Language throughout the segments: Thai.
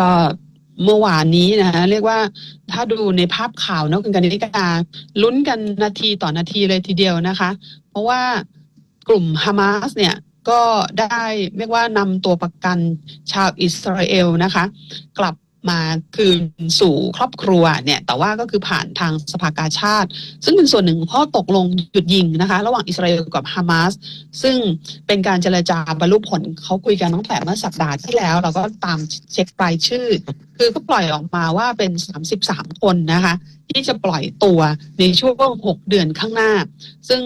ก็เมื่อวานนี้นะคะเรียกว่าถ้าดูในภาพข่าวเนอะคุณกันนิกาลุ้นกันนาทีต่อนาทีเลยทีเดียวนะคะ เพราะว่ากลุ่มฮามาสเนี่ยก็ได้เรียกว่านำตัวประกันชาวอิสราเอลนะคะ กลับ มาคืนสู่ครอบครัวเนี่ยแต่ว่าก็คือผ่านทางสภากาชาติ ซึ่งเป็นส่วนหนึ่งข้อตกลงหยุดยิงนะคะ ระหว่างอิสราเอลกับฮามาสซึ่งเป็นการเจรจาบรรลุผลเขาคุยกันตั้งแต่เมื่อสัปดาห์ที่แล้ว เราก็ตามเช็ครายชื่อ คือก็ปล่อยออกมาว่าเป็น 33 คนนะคะ ที่จะปล่อยตัวในช่วง 6 เดือนข้างหน้า ซึ่ง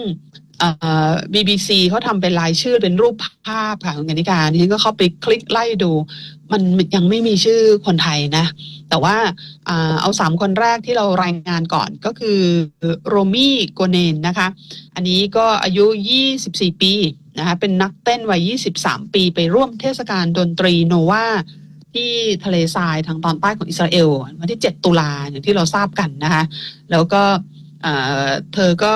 เอ่อ BBC เขาทำเป็นรายชื่อเป็นรูปภาพค่ะคุณกนิการนี่ก็เข้าไปคลิกไล่ดู มันยังไม่มีชื่อคนไทยนะ แต่ว่าเอาสามคนแรกที่เรารายงานก่อนก็คือโรมี่โกเนนนะคะ อันนี้ก็อายุ 24 ปีนะคะเป็นนักเต้นวัย 23 ปีไปร่วมเทศกาลดนตรีโนวาที่ทะเลทรายทางตอนใต้ของอิสราเอล วันที่ 7 ตุลาอย่างที่เราทราบกันนะคะ แล้วก็เธอก็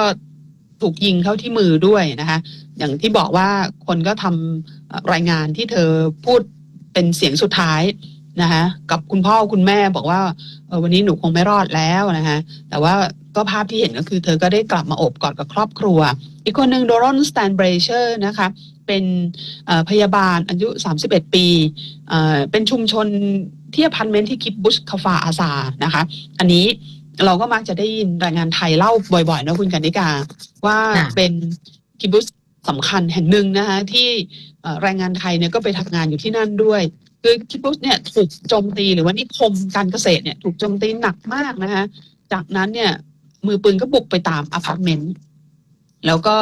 ถูกยิงเข้าที่มือด้วยนะคะ อย่างที่บอกว่าคนก็ทำรายงานที่เธอพูดเป็นเสียงสุดท้ายนะคะกับคุณพ่อคุณแม่บอกว่าเออวันนี้หนูคงไม่รอดแล้วนะคะแต่ว่าก็ภาพที่เห็นก็คือเธอก็ได้กลับมาอบกอดกับครอบครัว อีกคนหนึ่งโดรอนสแตนเบรเชอร์นะคะเป็นพยาบาลอายุ 31 ปีเอ่อเป็นชุมชนที่อพาร์ตเมนต์ที่คิปบุชคาฟาอาซานะคะ อันนี้ เราก็มักจะได้ยินแรงงานไทยเล่าบ่อยๆนะคุณกันนิกา ว่าเป็นคิบุสสำคัญแห่งหนึ่งนะคะที่แรงงานไทยเนี่ยก็ไปทำงานอยู่ที่นั่นด้วย คือคิบุสเนี่ยถูกโจมตีหรือว่านิคมการเกษตรเนี่ยถูกโจมตีหนักมากนะคะจากนั้นเนี่ยมือปืนก็บุกไปตามอพาร์ตเมนต์แล้วก็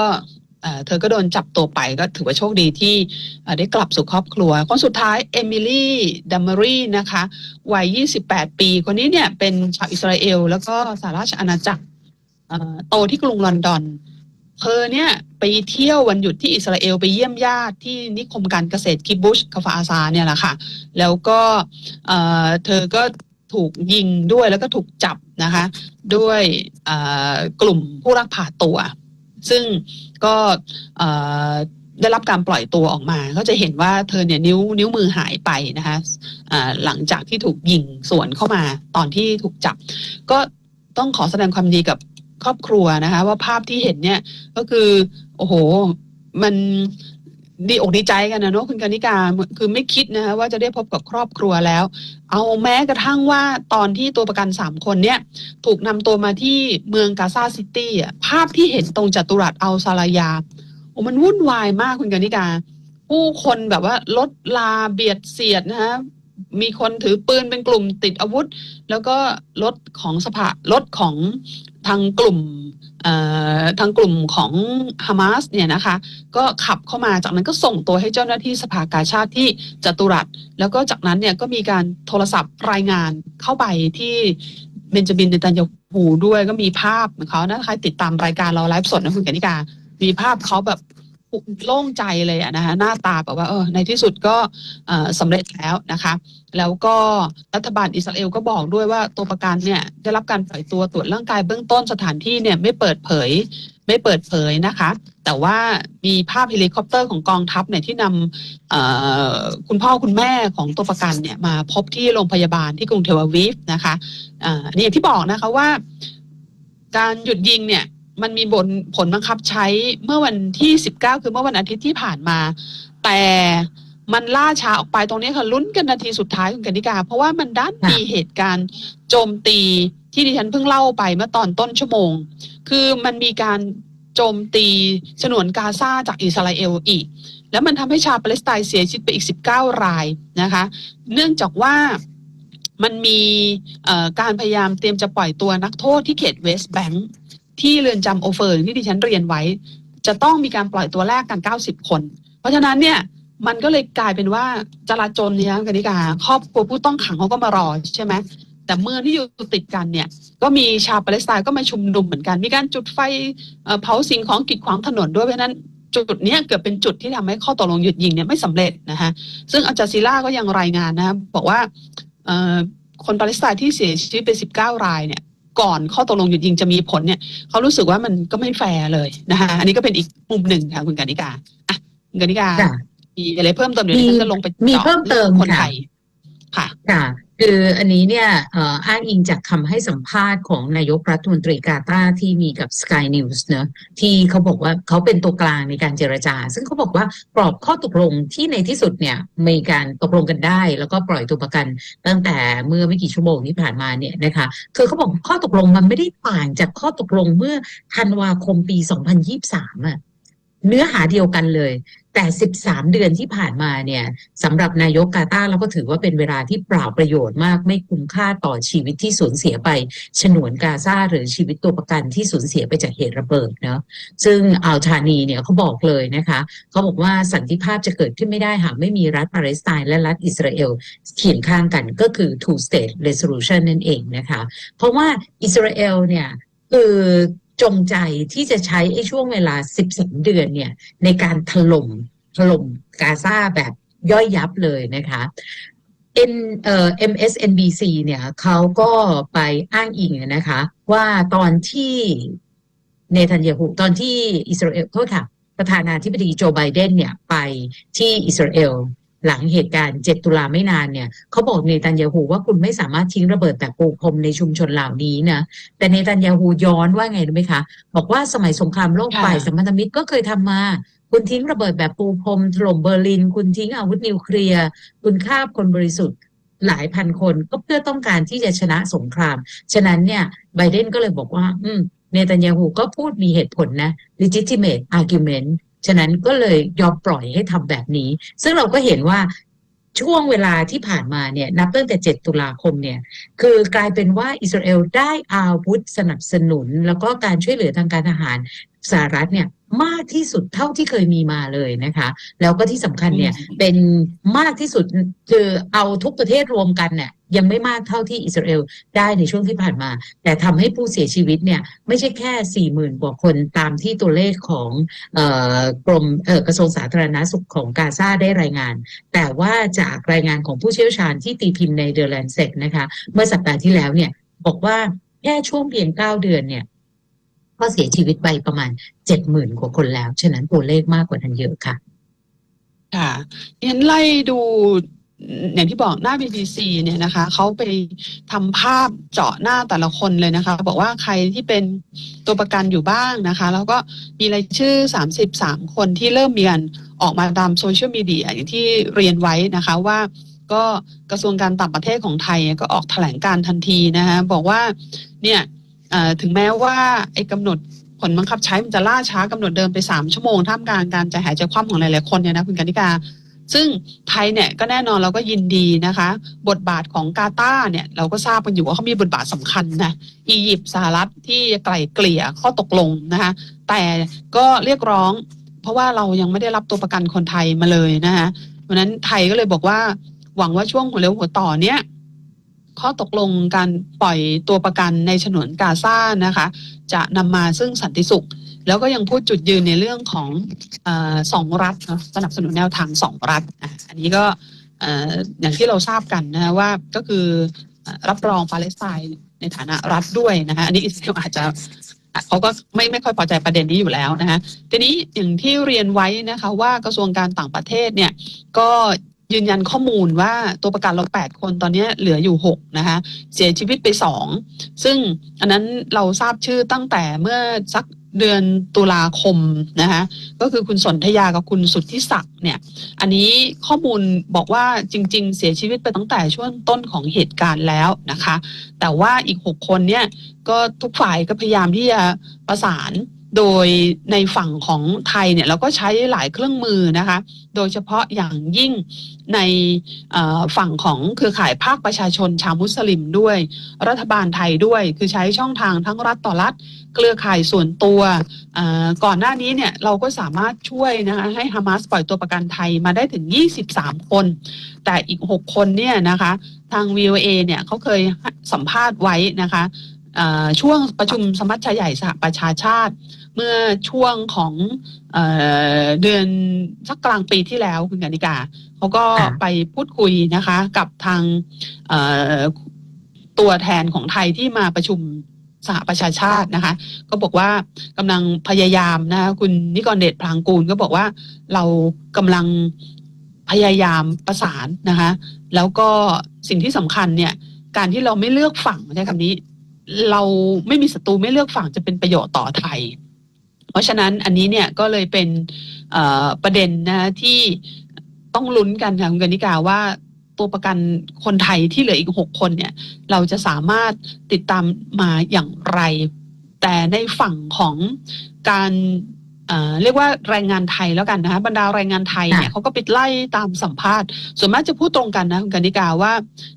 เธอก็โดนจับตัวไปก็ถือว่าโชคดีที่ได้กลับสู่ครอบครัว คนสุดท้ายเอมิลี่ดัมเมอรีนะคะวัย 28 ปี คนนี้เนี่ยเป็นชาวอิสราเอล แล้วก็สหราชอาณาจักรโตที่กรุงลอนดอน เธอเนี่ยไปเที่ยววันหยุดที่อิสราเอลไปเยี่ยมญาติที่นิคมการเกษตรคิบบุชคาฟาอาซาเนี่ยแหละค่ะ แล้วก็เธอก็ถูกยิงด้วยแล้วก็ถูกจับนะคะ ด้วยกลุ่มผู้รักพาตัว ซึ่งก็ได้รับการปล่อยตัวออกมา ก็จะเห็นว่าเธอเนี่ยนิ้วนิ้วมือหายไปนะคะะหลังจากที่ถูกยิงสวนเข้ามาตอนที่ถูกจับ ก็ต้องขอแสดงความดีกับครอบครัวนะคะ ว่าภาพที่เห็นเนี่ยก็คือ โอ้โห มัน ดีอกดีใจกันนะเนอะคุณกนิการคือไม่คิดนะคะว่าจะได้พบกับครอบครัวแล้ว เอาแม้กระทั่งว่าตอนที่ตัวประกันสามคนเนี่ยถูกนำตัวมาที่เมืองกาซาซิตี้อะภาพที่เห็นตรงจัตุรัสอัลซาลายาโอ้มันวุ่นวายมากคุณกนิการผู้คนแบบว่ารถลาเบียดเสียดนะฮะมีคนถือปืนเป็นกลุ่มติดอาวุธ แล้วก็รถของสภารถของทางกลุ่ม ทางกลุ่มของฮามาสเนี่ยนะคะ ก็ขับเข้ามาจากนั้นก็ส่งตัวให้เจ้าหน้าที่สภากาชาติที่จัตุรัส แล้วก็จากนั้นเนี่ยก็มีการโทรศัพท์รายงานเข้าไปที่เบนจามินเนตันยาหูด้วยก็มีภาพของเขานะคะติดตามรายการเราไลฟ์สดนะคุณกนิกา มีภาพเขาแบบ โล่งใจเลยอะนะคะหน้าตาแบบว่าเออในที่สุดก็เอ่อสำเร็จแล้วนะคะ แล้วก็รัฐบาลอิสราเอลก็บอกด้วยว่าตัวประกันเนี่ยได้รับการปล่อยตัวตรวจร่างกายเบื้องต้นสถานที่เนี่ยไม่เปิดเผยไม่เปิดเผยนะคะ แต่ว่ามีภาพเฮลิคอปเตอร์ของกองทัพเนี่ยที่นำคุณพ่อคุณแม่ของตัวประกันเนี่ยมาพบที่โรงพยาบาลที่กรุงเทลอาวีฟนะคะอ่านนี่อย่างที่บอกนะคะว่า การหยุดยิงเนี่ย มันมีบนผลบังคับใช้เมื่อวันที่ 19 คือเมื่อวันอาทิตย์ที่ผ่านมา แต่มันล่าช้าออกไปตรงนี้ค่ะลุ้นกันนาทีสุดท้ายคุณกนิกา เพราะว่ามันด้านมีเหตุการณ์โจมตีที่ดิฉันเพิ่งเล่าไปเมื่อตอนต้นชั่วโมง คือมันมีการโจมตีฉนวนกาซาจากอิสราเอลอีก แล้วมันทำให้ชาวปาเลสไตน์เสียชีวิตไปอีก 19 รายนะคะ เนื่องจากว่ามันมีการพยายามเตรียมจะปล่อยตัวนักโทษที่เขตเวสต์แบงค์ ที่เรือนจำโอเฟอร์ที่ดิฉันเรียนไว้ จะต้องมีการปล่อยตัวแรกกัน 90 คน เพราะฉะนั้นเนี่ยมันก็เลยกลายเป็นว่าจราจรเนี่ยกนิกาครอบครัวผู้ต้องขังเขาก็มารอใช่ไหมแต่เมืองที่อยู่ติดกันเนี่ย ก็มีชาวปาเลสไตน์ก็มาชุมนุมเหมือนกัน มีการจุดไฟเผาสิ่งของกีดขวางถนนด้วยเพราะนั้นจุดนี้เกือบเป็นจุดที่ทำให้ข้อตกลงหยุดยิงเนี่ยไม่สำเร็จนะคะซึ่งอัจาซีล่าก็ยังรายงานนะครับอกว่าคนปาเลสไตน์ที่เสียชีวิตไป 19 รายเนี่ย ก่อนข้อตกลงหยุดยิงจะมีผลเนี่ยเขารู้สึกว่ามันก็ไม่แฟร์เลยนะคะอันนี้ก็เป็นอีกมุมหนึ่งค่ะคุณกานิกาอะคุณกานิกาค่ะมีอะไรเพิ่มเติมเดี๋ยวดิฉันจะลงไปมีจาะเพิ่มเติมรื่องคนค่ะไทยค่ะค่ะ คืออันนี้เนี่ยอ,อ้างอิงจากคำให้สัมภาษณ์ของนายกรัฐมนตรีกาตาที่มีกับ Sky News เนะที่เขาบอกว่าเขาเป็นตัวกลางในการเจรจา ซึ่งเขาบอกว่ากรอบข้อตกลงที่ในที่สุดเนี่ยมีการตกลงกันได้ แล้วก็ปล่อยตัวประกัน ตั้งแต่เมื่อไม่กี่ชั่วโมงที่ผ่านมาเนี่ยนะคะคือเขาบอกข้อตกลงมันไม่ได้ต่างจากข้อตกลงเมื่อธันวาคมปี 2023อะเนื้อหาเดียวกันเลย แต่ 13 เดือนที่ผ่านมาเนี่ยสำหรับนายกกาตาเราก็ถือว่าเป็นเวลาที่เปล่าประโยชน์มาก ไม่คุ้มค่าต่อชีวิตที่สูญเสียไปฉนวนกาซาหรือชีวิตตัวประกันที่สูญเสียไปจากเหตุระเบิดเนาะซึ่งอัลธานีเนี่ยเขาบอกเลยนะคะเขาบอกว่าสันติภาพจะเกิดขึ้นไม่ได้หากไม่มีรัฐปาเลสไตน์และรัฐอิสราเอลเคียงข้างกันก็คือ two state resolution นั่นเองนะคะ เพราะว่าอิสราเอลเนี่ยคือ จงใจที่จะใช้ไอ้ช่วงเวลา 13 เดือนเนี่ยในการถล่มถล่มกาซาแบบย่อยยับเลยนะคะ N เอ่อ MSNBC เนี่ยเขาก็ไปอ้างอิงนะคะ ว่าตอนที่เนทันยาฮูตอนที่อิสราเอลโทษค่ะประธานาธิบดีโจไบเดนเนี่ยไปที่อิสราเอล หลังเหตุการณ์ 7 ตุลาไม่นานเนี่ยเขาบอกเนตันยาฮูว่าคุณไม่สามารถทิ้งระเบิดแบบปูพรมในชุมชนเหล่านี้นะแต่เนตันยาฮูย้อนว่าไงรู้ไหมคะบอกว่าสมัยสงครามโลกค่ะฝ่ายสัมพันธมิตรก็เคยทำมา คุณทิ้งระเบิดแบบปูพรมถล่มเบอร์ลิน คุณทิ้งอาวุธนิวเคลียร์คุณฆ่าคนบริสุทธิ์หลายพันคนก็เพื่อต้องการที่จะชนะสงคราม ฉะนั้นเนี่ยไบเดนก็เลยบอกว่า อืมเนตันยาฮูก็พูดมีเหตุผลนะ legitimate argument ฉะนั้นก็เลยยอมปล่อยให้ทำแบบนี้ ซึ่งเราก็เห็นว่าช่วงเวลาที่ผ่านมาเนี่ยนับตั้งแต่ 7 ตุลาคมเนี่ยคือกลายเป็นว่าอิสราเอลได้อาวุธสนับสนุน แล้วก็การช่วยเหลือทางการทหารสหรัฐเนี่ย มากที่สุดเท่าที่เคยมีมาเลยนะคะ แล้วก็ที่สำคัญเนี่ยอืมเป็นมากที่สุดคือเอาทุกประเทศรวมกันเนี่ยยังไม่มากเท่าที่อิสราเอลได้ในช่วงที่ผ่านมา แต่ทำให้ผู้เสียชีวิตเนี่ยไม่ใช่แค่สี่หมื่นกว่าคนตามที่ตัวเลขของเอ่อกรมเอ่อกระทรวงสาธารณาสุขของกาซาได้รายงาน แต่ว่าจากรายงานของผู้เชี่ยวชาญที่ตีพิมพ์ในเด e l แลนเซ t นะคะ เมื่อสัปดาห์ที่แล้วเนี่ยบอกว่าแค่ช่วงเพียงเก้าเดือนเนี่ย ก็เสียชีวิตไปประมาณเจ็ดหมื่นกว่าคนแล้ว ฉะนั้นตัวเลขมากกว่านั้นเยอะค่ะ ค่ะเห็นไล่ดูอย่างที่บอกหน้า BBC เนี่ยนะคะเขาไปทำภาพเจาะหน้าแต่ละคนเลยนะคะ บอกว่าใครที่เป็นตัวประกันอยู่บ้างนะคะ แล้วก็มีรายชื่อ 33 คนที่เริ่มมีการออกมาตามโซเชียลมีเดียอย่างที่เรียนไว้นะคะว่าก็กระทรวงการต่างประเทศของไทยก็ออกแถลงการทันทีนะคะบอกว่าเนี่ย ถึงแม้ว่าไอ้กำหนดผลบังคับใช้มันจะล่าช้ากำหนดเดิมไป 3 ชั่วโมงท่ามกลางการใจหายใจคว่ำของหลายๆคนเนี่ยนะคุณกนิกา ซึ่งไทยเนี่ยก็แน่นอนเราก็ยินดีนะคะ บทบาทของกาตาร์เนี่ยเราก็ทราบกันอยู่ว่าเขามีบทบาทสำคัญนะอียิปต์สหรัฐที่ไกล่เกลี่ยข้อตกลงนะคะแต่ก็เรียกร้อง เพราะว่าเรายังไม่ได้รับตัวประกันคนไทยมาเลยนะคะเพราะฉะนั้นไทยก็เลยบอกว่าหวังว่าช่วงหัวเร็วหัวต่อเนี้ย ข้อตกลงการปล่อยตัวประกันในฉนวนกาซานะคะ จะนำมาซึ่งสันติสุข แล้วก็ยังพูดจุดยืนในเรื่องของอสองรัฐนะสนับสนุนแนวทางสองรัฐ อันนี้ก็อย่างที่เราทราบกันนะว่าก็คือรับรองปาเลสไตน์ในฐานะรัฐด้วยนะคะอันนี้อิสราเอลอาจจะอะเขาก็ไม่ไม่ค่อยพอใจประเด็นนี้อยู่แล้วนะคะทีนี้อย่างที่เรียนไว้นะคะว่ากระทรวงการต่างประเทศเนี่ยก็ ยืนยันข้อมูลว่าตัวประกันเรา 8 คนตอนนี้เหลืออยู่ 6 นะคะ เสียชีวิตไป 2 ซึ่งอันนั้นเราทราบชื่อตั้งแต่เมื่อสักเดือนตุลาคมนะคะก็คือคุณสนธยากับคุณสุทธิศักดิ์เนี่ย อันนี้ข้อมูลบอกว่าจริง ๆ เสียชีวิตไปตั้งแต่ช่วงต้นของเหตุการณ์แล้วนะคะ แต่ว่าอีก 6 คนเนี่ยก็ทุกฝ่ายก็พยายามที่จะประสาน โดยในฝั่งของไทยเนี่ยเราก็ใช้หลายเครื่องมือนะคะ โดยเฉพาะอย่างยิ่งในฝั่งของเครือข่ายภาคประชาชนชาวมุสลิมด้วย รัฐบาลไทยด้วย คือใช้ช่องทางทั้งรัฐต่อรัฐ เครือข่ายส่วนตัวก่อนหน้านี้เนี่ยเราก็สามารถช่วยนะคะให้ฮามาสปล่อยตัวประกันไทยมาได้ถึง 23 คน แต่อีก 6 คนเนี่ยนะคะทาง VOA เนี่ยเขาเคยสัมภาษณ์ไว้นะคะ ช่วงประชุมสมัชชาใหญ่สหประชาชาติ เมื่อช่วงของเออเดือนสักกลางปีที่แล้วคุณกนิกาเขาก็ค่ะไปพูดคุยนะคะ กับทางเอ่อตัวแทนของไทยที่มาประชุมสหประชาชาตินะคะ ก็บอกว่ากำลังพยายามนะคะคุณนิกรเดชพลางกูลก็บอกว่าเรากำลังพยายามประสานนะคะ แล้วก็สิ่งที่สำคัญเนี่ย การที่เราไม่เลือกฝั่งใช้คำนี้ เราไม่มีศัตรูไม่เลือกฝั่งจะเป็นประโยชน์ต่อไทย เพราะฉะนั้นอันนี้เนี่ยก็เลยเป็นประเด็นนะที่ต้องลุ้นกันค่ะคุณกนิกาว่าตัวประกันคนไทยที่เหลืออีกหกคนเนี่ย เราจะสามารถติดตามมาอย่างไร แต่ในฝั่งของการ เอ่อเรียกว่าแรงงานไทยแล้วกันนะคะบรรดาแรงงานไทยเนี่ยค่ะเขาก็ไปไล่ตามสัมภาษณ์ ส่วนมากจะพูดตรงกันนะคุณกนิกาว่า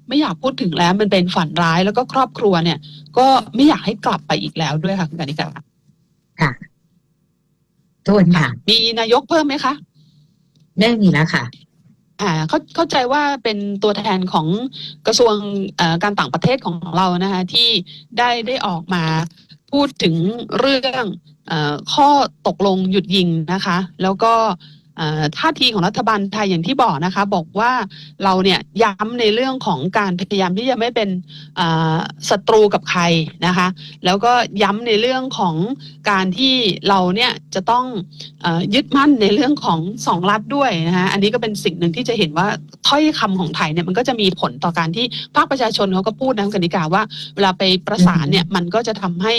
ไม่อยากพูดถึงแล้วมันเป็นฝันร้ายแล้วก็ครอบครัวเนี่ย ก็ไม่อยากให้กลับไปอีกแล้วด้วยค่ะคุณกนิกาโทษค่ะ มีนายกเพิ่มไหมคะแม่มีแล้วค่ะอ่าเข้าเข้าใจว่าเป็นตัวแทนของกระทรวงเอ่อการต่างประเทศของเรานะคะที่ได้ได้ออกมาพูดถึงเรื่องเออ ข้อตกลงหยุดยิงนะคะ แล้วก็ ท่าทีของรัฐบาลไทยอย่างที่บอกนะคะ บอกว่าเราเนี่ยย้ำในเรื่องของการพยายามที่จะไม่เป็นศัตรูกับใครนะคะ แล้วก็ย้ำในเรื่องของการที่เราเนี่ยจะต้องอยึดมั่นในเรื่องของสองรัฐด้วยนะคะอันนี้ก็เป็นสิ่งหนึ่งที่จะเห็นว่าถ้อยคำของไทยเนี่ยมันก็จะมีผลต่อการที่ภาคประชาชนเขาก็พูดนะคุณกนิกาว่า เวลาไปประสานเนี่ยมันก็จะทำให้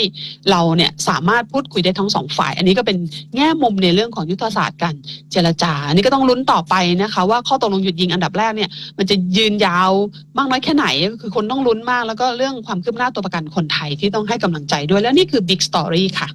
เราเนี่ยสามารถพูดคุยได้ทั้งสองฝ่าย อันนี้ก็เป็นแง่มุมในเรื่องของยุทธศาสตร์การเจรจา นี่ก็ต้องลุ้นต่อไปนะคะ ว่าข้อตกลงหยุดยิงอันดับแรกเนี่ย มันจะยืนยาวมากน้อยแค่ไหนก็คือคนต้องลุ้นมาก แล้วก็เรื่องความคืบหน้าตัวประกันคนไทยที่ต้องให้กำลังใจด้วย แล้วนี่คือบิ๊กสตอรี่ค่ะ